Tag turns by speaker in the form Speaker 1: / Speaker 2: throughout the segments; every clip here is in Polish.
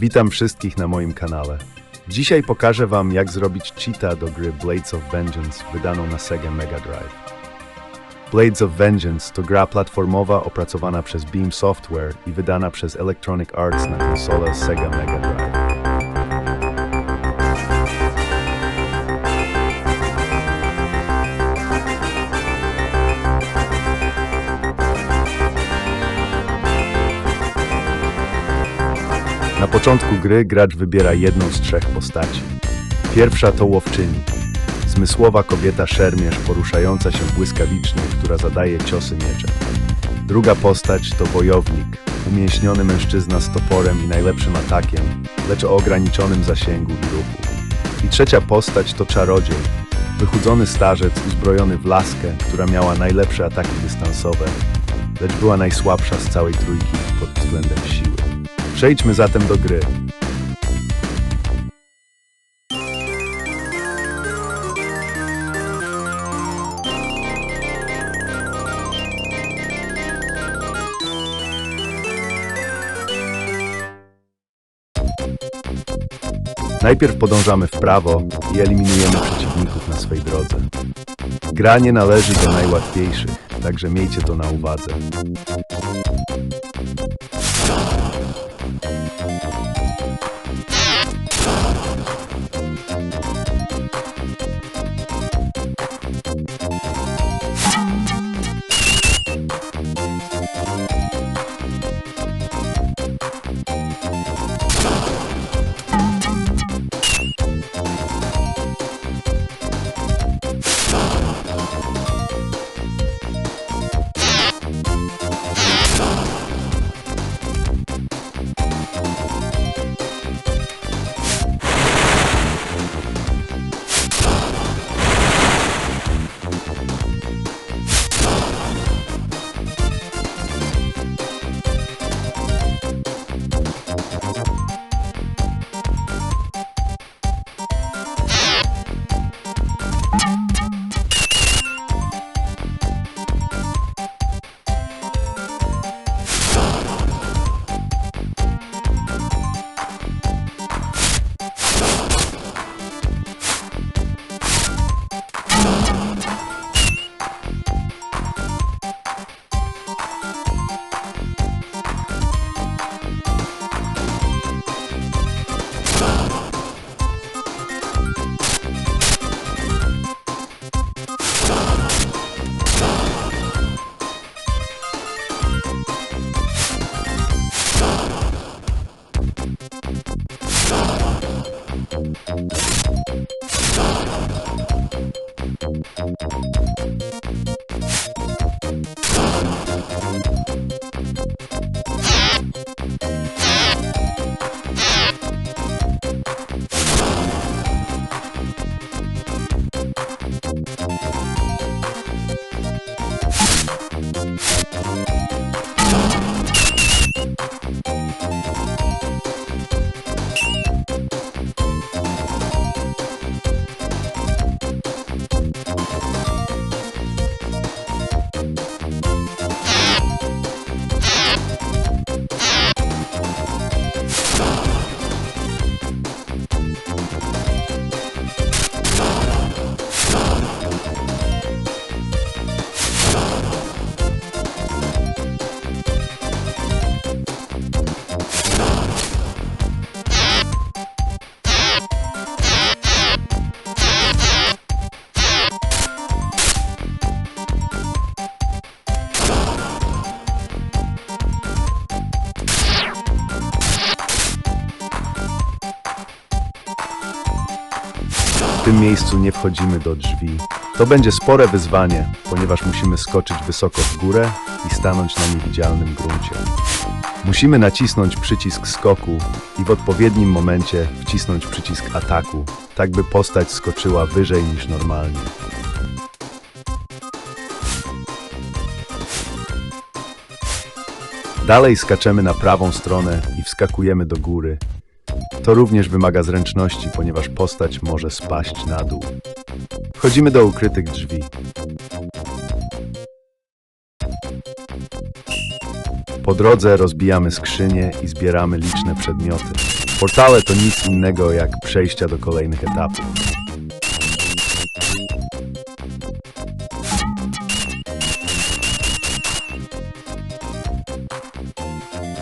Speaker 1: Witam wszystkich na moim kanale. Dzisiaj pokażę wam jak zrobić cheata do gry Blades of Vengeance wydaną na Sega Mega Drive. Blades of Vengeance to gra platformowa opracowana przez Beam Software i wydana przez Electronic Arts na konsolę Sega Mega Drive. Na początku gry gracz wybiera jedną z trzech postaci. Pierwsza to łowczyni. Zmysłowa kobieta szermierz poruszająca się błyskawicznie, która zadaje ciosy mieczem. Druga postać to wojownik, umięśniony mężczyzna z toporem i najlepszym atakiem, lecz o ograniczonym zasięgu i ruchu. I trzecia postać to czarodziej, wychudzony starzec uzbrojony w laskę, która miała najlepsze ataki dystansowe, lecz była najsłabsza z całej trójki pod względem siły. Przejdźmy zatem do gry. Najpierw podążamy w prawo i eliminujemy przeciwników na swej drodze. Gra nie należy do najłatwiejszych, także miejcie to na uwadze. Thank you. Tym miejscu nie wchodzimy do drzwi. To będzie spore wyzwanie, ponieważ musimy skoczyć wysoko w górę i stanąć na niewidzialnym gruncie. Musimy nacisnąć przycisk skoku i w odpowiednim momencie wcisnąć przycisk ataku, tak by postać skoczyła wyżej niż normalnie. Dalej skaczemy na prawą stronę i wskakujemy do góry. To również wymaga zręczności, ponieważ postać może spaść na dół. Wchodzimy do ukrytych drzwi. Po drodze rozbijamy skrzynie i zbieramy liczne przedmioty. Portale to nic innego jak przejścia do kolejnych etapów.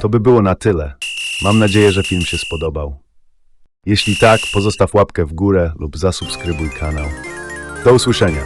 Speaker 1: To by było na tyle. Mam nadzieję, że film się spodobał. Jeśli tak, pozostaw łapkę w górę lub zasubskrybuj kanał. Do usłyszenia.